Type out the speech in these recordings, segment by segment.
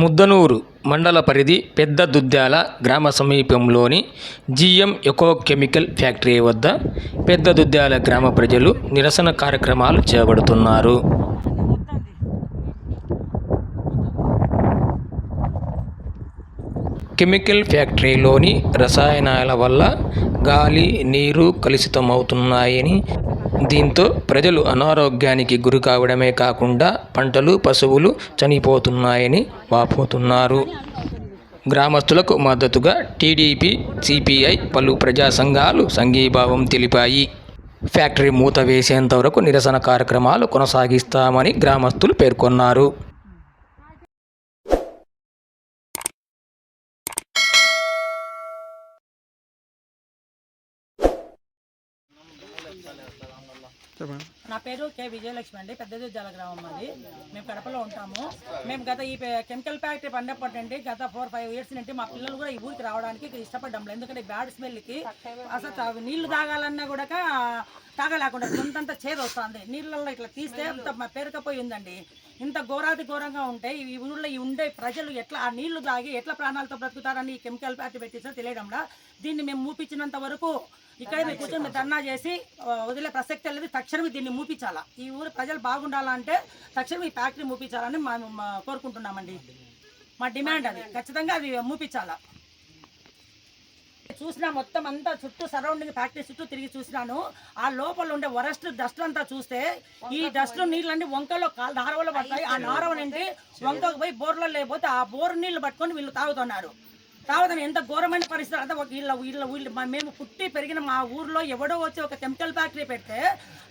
ముద్దనూరు మండల పరిధి పెద్ద దుద్యాల గ్రామ సమీపంలోని జిఎం ఎకో కెమికల్ ఫ్యాక్టరీ వద్ద పెద్ద దుద్యాల గ్రామ ప్రజలు నిరసన కార్యక్రమాలు చేపడుతున్నారు. కెమికల్ ఫ్యాక్టరీలోని రసాయనాల వల్ల గాలి నీరు కలుషితమవుతున్నాయని దీంతో ప్రజలు అనారోగ్యానికి గురి కావడమే కాకుండా పంటలు పశువులు చనిపోతున్నాయని వాపోతున్నారు. గ్రామస్తులకు మద్దతుగా టీడీపీ సిపిఐ పలు ప్రజా సంఘాలు సంఘీభావం తెలిపాయి. ఫ్యాక్టరీ మూత వేసేంత వరకు నిరసన కార్యక్రమాలు కొనసాగిస్తామని గ్రామస్తులు పేర్కొన్నారు. Tá bom. నా పేరు కె. విజయలక్ష్మి అండి. పెద్దది జలగ్రామం గ్రామం మాది. మేము కడపలో ఉంటాము. మేము గత ఈ కెమికల్ ఫ్యాక్టరీ పండప్పటి నుండి గత ఫోర్ ఫైవ్ ఇయర్స్ నుండి మా పిల్లలు కూడా ఈ ఊరికి రావడానికి ఇష్టపడ్డాం లేదు. ఎందుకంటే బ్యాడ్ స్మెల్కి అసలు నీళ్ళు తాగాలన్నా కూడా తాగలేకుండా సొంతంత చేదు వస్తుంది. నీళ్ళల్లో ఇట్లా తీస్తే అంత మ- పేరుకపోయి ఉందండి ఇంత ఘోరాతి ఘోరంగా ఉంటే ఈ ఊళ్ళో ఈ ఉండే ప్రజలు ఎట్లా ఆ నీళ్ళు తాగి ఎట్లా ప్రాణాలతో బ్రతుకుతారని ఈ కెమికల్ ఫ్యాక్టరీ పెట్టించో తెలియడంలా దీన్ని మేము మూపించినంత వరకు ఇక్కడ మేము కూర్చొని ధర్నా చేసి వదిలే ప్రసక్తి లేదు. తక్షణమే దీన్ని మూపించాలా? ఈ ఊరు ప్రజలు బాగుండాలంటే తక్షణం ఈ ఫ్యాక్టరీ మూపించాలని మేము కోరుకుంటున్నామండి. మా డిమాండ్ అది. ఖచ్చితంగా అది మూపించాలా? చూసినా మొత్తం అంతా చుట్టూ సరౌండింగ్ ఫ్యాక్టరీ చుట్టూ తిరిగి చూసినాను. ఆ లోపల ఉండే వరస్ట్ డస్ట్ అంతా చూస్తే ఈ డస్ట్ నీళ్ళన్నీ వంకలో కాలు నారవలో పడతాయి. ఆ నారవ నుండి వంకకు పోయి బోర్లో లేకపోతే ఆ బోర్ నీళ్ళు పట్టుకొని వీళ్ళు తాగుతున్నారు. తాగుతాను ఎంత ఘోరమైన పరిస్థితి అంటే ఒక వీళ్ళ వీళ్ళ వీళ్ళు మేము పుట్టి పెరిగిన మా ఊర్లో ఎవడో వచ్చి ఒక కెమికల్ ఫ్యాక్టరీ పెడితే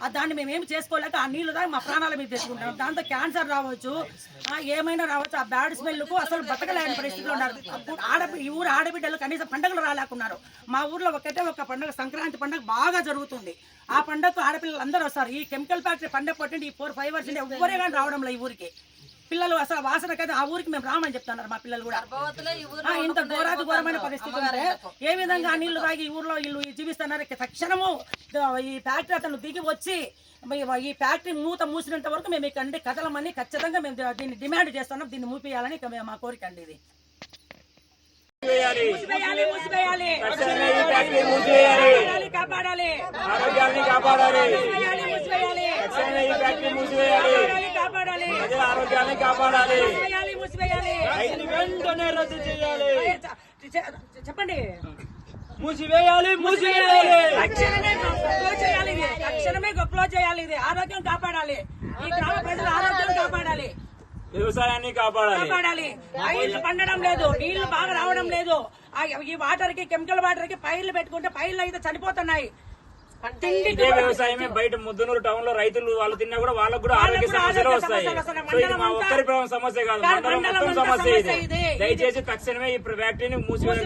ఆ దాన్ని మేము ఏమి చేసుకోలేక ఆ నీళ్ళు తాగి మా ప్రాణాల మీద తెచ్చుకుంటాం. దాంతో క్యాన్సర్ రావచ్చు. ఏమైనా రావచ్చు. ఆ బ్యాడ్ స్మెల్కు అసలు బతకలేని పరిస్థితిలో ఉన్నారు. అప్పుడు ఆడబి ఈ ఊరు ఆడబిడ్డలు కనీసం పండుగలు రాలేకున్నారు. మా ఊర్లో ఒకటే ఒక పండుగ సంక్రాంతి పండుగ బాగా జరుగుతుంది. ఆ పండుగకు ఆడపిల్లలు అందరూ వస్తారు. ఈ కెమికల్ ఫ్యాక్టరీ పండుగ పట్టింది ఈ ఫోర్ ఫైవ్ ఇయర్స్ ఎవ్వరే కానీ రావడం ఈ ఊరికి. పిల్లలు అసలు వాసన కదా. ఆ ఊరికి మేము రామని చెప్తున్నారు మా పిల్లలు కూడా. ఇంత ఘోరాది ఘోరమైన పరిస్థితి ఉంటే ఏ విధంగా ఆ నీళ్ళు తాగి ఈ ఊర్లో వీళ్ళు జీవిస్తున్నారు? తక్షణము ఈ ఫ్యాక్టరీ అతను దిగి వచ్చి ఈ- ఫ్యాక్టరీ మూత మూసినంత వరకు మేము ఇక్కడ నుండి కదలమని ఖచ్చితంగా మేము దీన్ని డిమాండ్ చేస్తున్నాం. దీన్ని మూపియాలని మా కోరిక అండి ఇది. మూసివేయాలి. మూసివేయాలి కాపాడాలి, కాపాడాలి ఆరోగ్యాన్ని కాపాడాలి మూసివేయాలి మూసివేయాలి తక్షణమే ఈ ఫ్యాక్టరీ మూసివేయాలి కాపాడాలి, కాపాడాలి ప్రజల ఆరోగ్యాన్ని కాపాడాలి. వెంటనే రద్దు చేయాలి. చెప్పండి. మూసివేయాలి మూసివేయాలి. తక్షణమే క్లోజ్ చేయాలి ఇది. తక్షణమే క్లోజ్ చేయాలి ఇది. ఆరోగ్యం కాపాడాలి. ఈ గ్రామ ప్రజల ఆరోగ్యం కాపాడాలి. వ్యవసాయాన్ని కాపాడాలి. కాపాడాలి. పైర్లు పండడం లేదు. నీళ్ళు బాగా రావడం లేదు. ఈ వాటర్కి కెమికల్ వాటర్కి పైర్లు పెట్టుకుంటే పైర్లు అయితే చనిపోతున్నాయి. ఇదే వ్యవసాయమే బయట ముద్దనూరు టౌన్లో రైతులు వాళ్ళు తిన్నా కూడా వాళ్ళకు కూడా ఆరోగ్య సమస్యలు వస్తాయి. సో ఇది మా ఒక్కరి సమస్య కాదు. మండలం మొత్తం సమస్య ఇది. దయచేసి తక్షణమే ఈ ఫ్యాక్టరీని మూసివేయాలి.